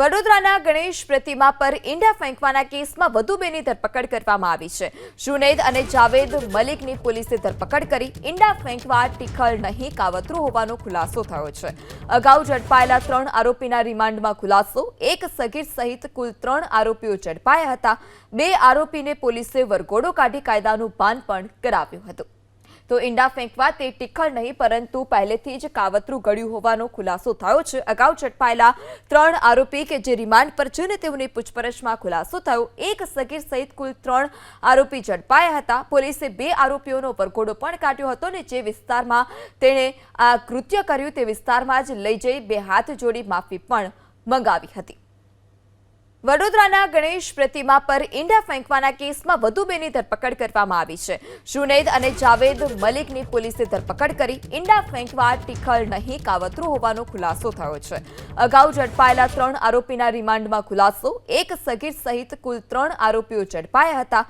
વડોદરાના ગણેશ પ્રતિમા પર ઈંડા ફેંકવાના કેસમાં વધુ બેની ધરપકડ કરવામાં આવી છે. જુનેદ અને જાવેદ મલિકની પોલીસે ધરપકડ કરી ઈંડા ફેંકવા ટીખળ નહીં, કાવતરું હોવાનો ખુલાસો થયો છે. અગાઉ ઝડપાયેલા ત્રણ આરોપીના રિમાન્ડમાં ખુલાસો. એક સગીર સહિત કુલ ત્રણ આરોપીઓ ઝડપાયા હતા. બે આરોપીને પોલીસે વરઘોડો કાઢી કાયદાનું ભાન પણ કરાવ્યું હતું. તો ઈંડા ફેંકવા તે ટીખળ નહીં, પરંતુ પહેલેથી જ કાવતરું ઘડ્યું હોવાનો ખુલાસો થયો છે. અગાઉ ઝડપાયેલા ત્રણ આરોપી કે જે રિમાન્ડ પર છે ને તેઓની પૂછપરછમાં ખુલાસો થયો. એક સગીર સહિત કુલ ત્રણ આરોપી ઝડપાયા હતા. પોલીસે બે આરોપીઓનો વરઘોડો પણ કાઢ્યો હતો ને જે વિસ્તારમાં તેણે આ કૃત્ય કર્યું તે વિસ્તારમાં જ લઈ જઈ બે હાથ જોડી માફી પણ મંગાવી હતી. વડોદરાના ગણેશ પ્રતિમા પર ઈંડા ફેંકવાના કેસમાં વધુ બેની ધરપકડ કરવામાં આવી છે. જુનેદ અને જાવેદ મલિકની પોલીસે ધરપકડ કરી ઈંડા ફેંકવા ટીખળ નહીં, કાવતરું હોવાનો ખુલાસો થયો છે. અગાઉ ઝડપાયેલા ત્રણ આરોપીના રિમાન્ડમાં ખુલાસો. એક સગીર સહિત કુલ ત્રણ આરોપીઓ ઝડપાયા હતા.